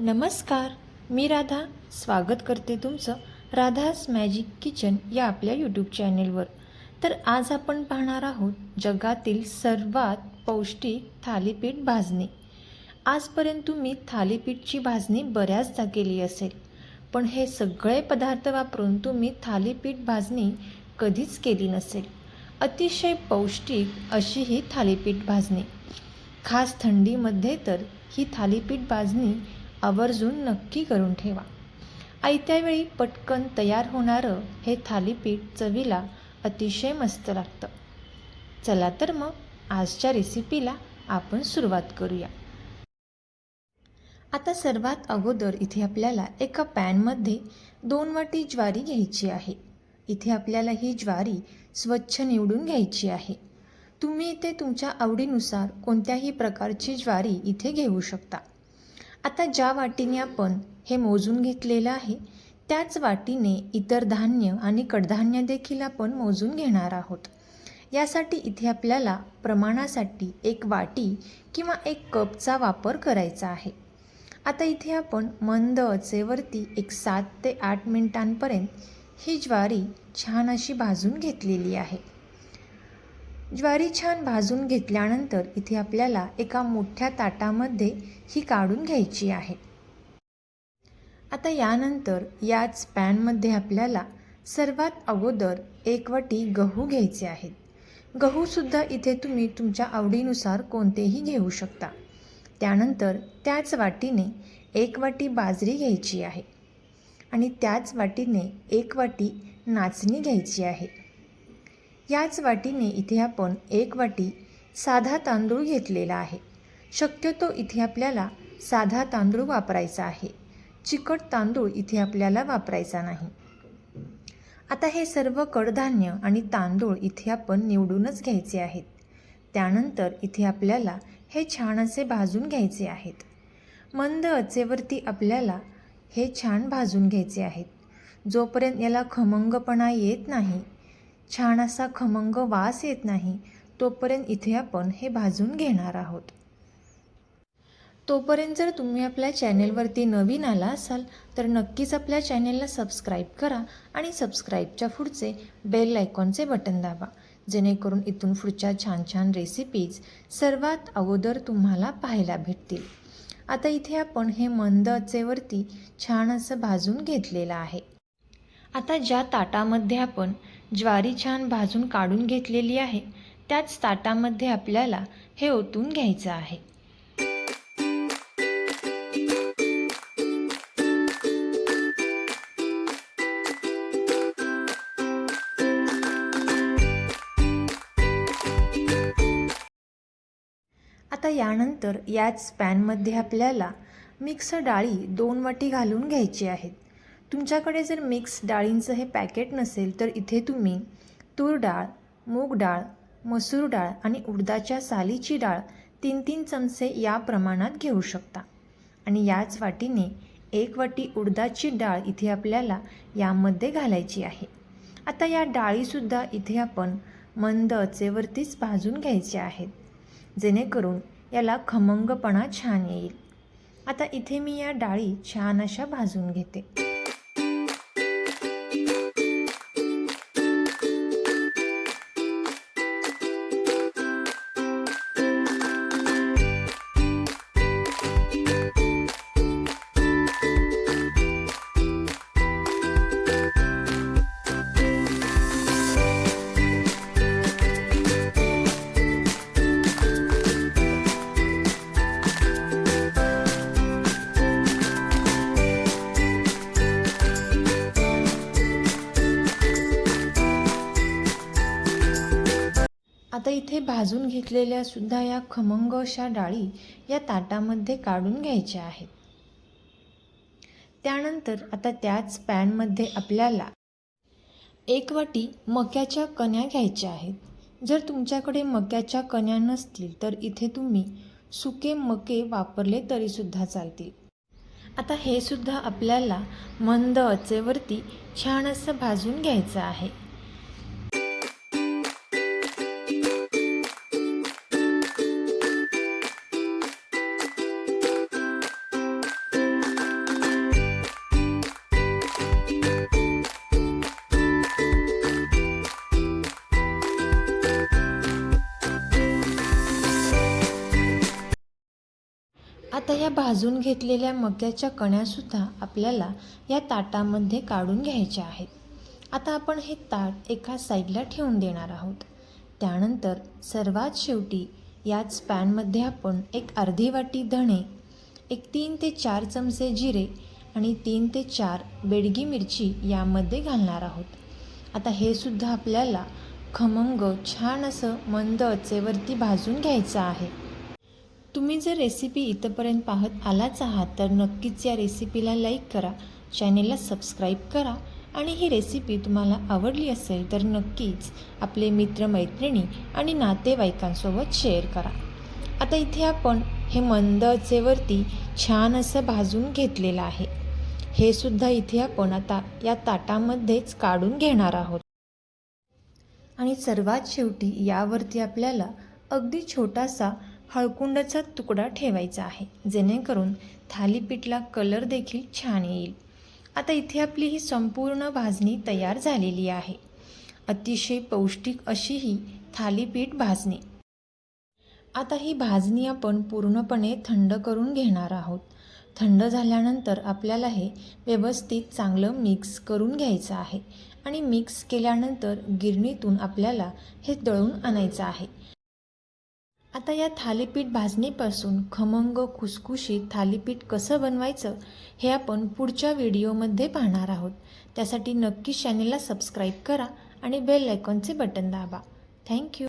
नमस्कार मी राधा. स्वागत करते तुमचं राधास मॅजिक किचन या आपल्या यूट्यूब चॅनेलवर तर आज आपण पाहणार आहोत जगातील सर्वात पौष्टिक थालीपीठ भाजणी. आजपर्यंत तुम्ही थालीपीठची भाजणी बऱ्याचदा केली असेल पण हे सगळे पदार्थ वापरून तुम्ही थालीपीठ भाजणी कधीच केली नसेल. अतिशय पौष्टिक अशी ही थालीपीठ भाजणी. खास थंडीमध्ये तर ही थालीपीठ भाजणी आवर्जून नक्की करून ठेवा. आयत्यावेळी पटकन तयार होणारं हे थालीपीठ चवीला अतिशय मस्त लागतं. चला तर मग आजच्या रेसिपीला आपण सुरुवात करूया. आता सर्वात अगोदर इथे आपल्याला एका पॅनमध्ये दोन वाटी ज्वारी घ्यायची आहे. इथे आपल्याला ही ज्वारी स्वच्छ निवडून घ्यायची आहे. तुम्ही इथे तुमच्या आवडीनुसार कोणत्याही प्रकारची ज्वारी इथे घेऊ शकता. आता ज्या वाटीने आपण हे मोजून घेतलेलं आहे त्याच वाटीने इतर धान्य आणि कडधान्य देखील आपण मोजून घेणार आहोत. यासाठी इथे आपल्याला प्रमाणासाठी एक वाटी किंवा एक कपचा वापर करायचा आहे. आता इथे आपण मंद अचेवरती एक सात ते आठ मिनिटांपर्यंत ही ज्वारी छान अशी भाजून घेतलेली आहे. ज्वारी छान भाजून घेतल्यानंतर इथे आपल्याला एका मोठ्या ताटामध्ये ही काढून घ्यायची आहे. आता यानंतर याच पॅनमध्ये आपल्याला सर्वात अगोदर एक वाटी गहू घ्यायचे आहेत. गहूसुद्धा इथे तुम्ही तुमच्या आवडीनुसार कोणतेही घेऊ शकता. त्यानंतर त्याच वाटीने एक वाटी बाजरी घ्यायची आहे. आणि त्याच वाटीने एक वाटी नाचणी घ्यायची आहे. याच वाटीने इथे आपण एक वाटी साधा तांदूळ घेतलेला आहे. शक्यतो इथे आपल्याला साधा तांदूळ वापरायचा आहे. चिकट तांदूळ इथे आपल्याला वापरायचा नाही. आता हे सर्व कडधान्य आणि तांदूळ इथे आपण निवडूनच घ्यायचे आहेत. त्यानंतर इथे आपल्याला हे छान असे भाजून घ्यायचे आहेत. मंद अचेवरती आपल्याला हे छान भाजून घ्यायचे आहेत. जोपर्यंत याला खमंगपणा येत नाही छान असा खमंग वास येत नाही तोपर्यंत इथे आपण हे भाजून घेणार आहोत. तोपर्यंत जर तुम्ही आपल्या चॅनेलवरती नवीन आला असाल तर नक्कीच आपल्या चॅनेलला सबस्क्राईब करा आणि सबस्क्राईबच्या पुढचे बेल आयकॉनचे बटन दाबा जेणेकरून इथून पुढच्या छान छान रेसिपीज सर्वात अगोदर तुम्हाला पाहायला भेटतील. आता इथे आपण हे मंदचेवरती छान असं भाजून घेतलेलं आहे. आता ज्या ताटामध्ये आपण ज्वारी छान भाजून काढून घेतलेली आहे त्याच ताटामध्ये आपल्याला हे ओतून घ्यायचं आहे. आता यानंतर याच पॅनमध्ये आपल्याला मिक्स डाळी दोन वाटी घालून घ्यायची आहेत. तुमच्याकडे जर मिक्स डाळींचं हे पॅकेट नसेल तर इथे तुम्ही तूर डाळ मूग डाळ मसूर डाळ आणि उडदाच्या सालीची डाळ तीन तीन चमचे या प्रमाणात घेऊ शकता. आणि याच वाटीने एक वाटी उडदाची डाळ इथे आपल्याला यामध्ये घालायची आहे. आता या डाळीसुद्धा इथे आपण मंद अचेवरतीच भाजून घ्यायच्या आहेत जेणेकरून याला खमंगपणा छान येईल. आता इथे मी या डाळी छान अशा भाजून घेते. आता इथे भाजून घेतलेल्या सुद्धा या खमंग अशा डाळी या ताटामध्ये काढून घ्यायच्या आहेत. त्यानंतर आता त्याच पॅनमध्ये आपल्याला एक वाटी मक्याच्या कण्या घ्यायच्या आहेत. जर तुमच्याकडे मक्याच्या कण्या नसतील तर इथे तुम्ही सुके मके वापरले तरीसुद्धा चालतील. आता हे सुद्धा आपल्याला मंद अचेवरती छान असं भाजून घ्यायचं आहे. आता या भाजून घेतलेल्या मक्याच्या कण्यासुद्धा आपल्याला या ताटामध्ये काढून घ्यायच्या आहेत. आता आपण हे ताट एका साईडला ठेवून देणार आहोत. त्यानंतर सर्वात शेवटी याच पॅनमध्ये आपण एक अर्धी वाटी धणे एक तीन ते चार चमचे जिरे आणि तीन ते चार बेडगी मिरची यामध्ये घालणार आहोत. आता हे सुद्धा आपल्याला खमंग छान असं मंद अचेवरती भाजून घ्यायचं आहे. तुम्ही जर रेसिपी इथंपर्यंत पाहत आलाच आहात तर नक्कीच या रेसिपीला लाईक करा चॅनेलला सबस्क्राईब करा आणि ही रेसिपी तुम्हाला आवडली असेल तर नक्कीच आपले मित्रमैत्रिणी आणि नातेवाईकांसोबत शेअर करा. आता इथे आपण हे मंद अचेवरती छान असं भाजून घेतलेलं आहे. हे सुद्धा इथे आपण आता या ताटामध्येच काढून घेणार आहोत. आणि सर्वात शेवटी यावरती आपल्याला अगदी छोटासा हळकुंडाचा तुकडा ठेवायचा आहे. जेणेकरून थालीपीठला कलर देखील छान येईल. आता इथे आपली ही संपूर्ण भाजणी तयार झालेली आहे. अतिशय पौष्टिक अशी ही थालीपीठ भाजणी. आता ही भाजणी आपण पूर्णपणे थंड करून घेणार आहोत. थंड झाल्यानंतर आपल्याला हे व्यवस्थित चांगलं मिक्स करून घ्यायचं आहे आणि मिक्स केल्यानंतर गिरणीतून आपल्याला हे दळून आणायचं आहे. आता या थालीपीठ भाजणीपासून खमंग खुसखुशीत थालीपीठ कसं बनवायचं हे आपण पुढच्या व्हिडिओमध्ये पाहणार आहोत. त्यासाठी नक्की चॅनेलला सबस्क्राईब करा आणि बेल आयकॉनचे बटन दाबा. Thank you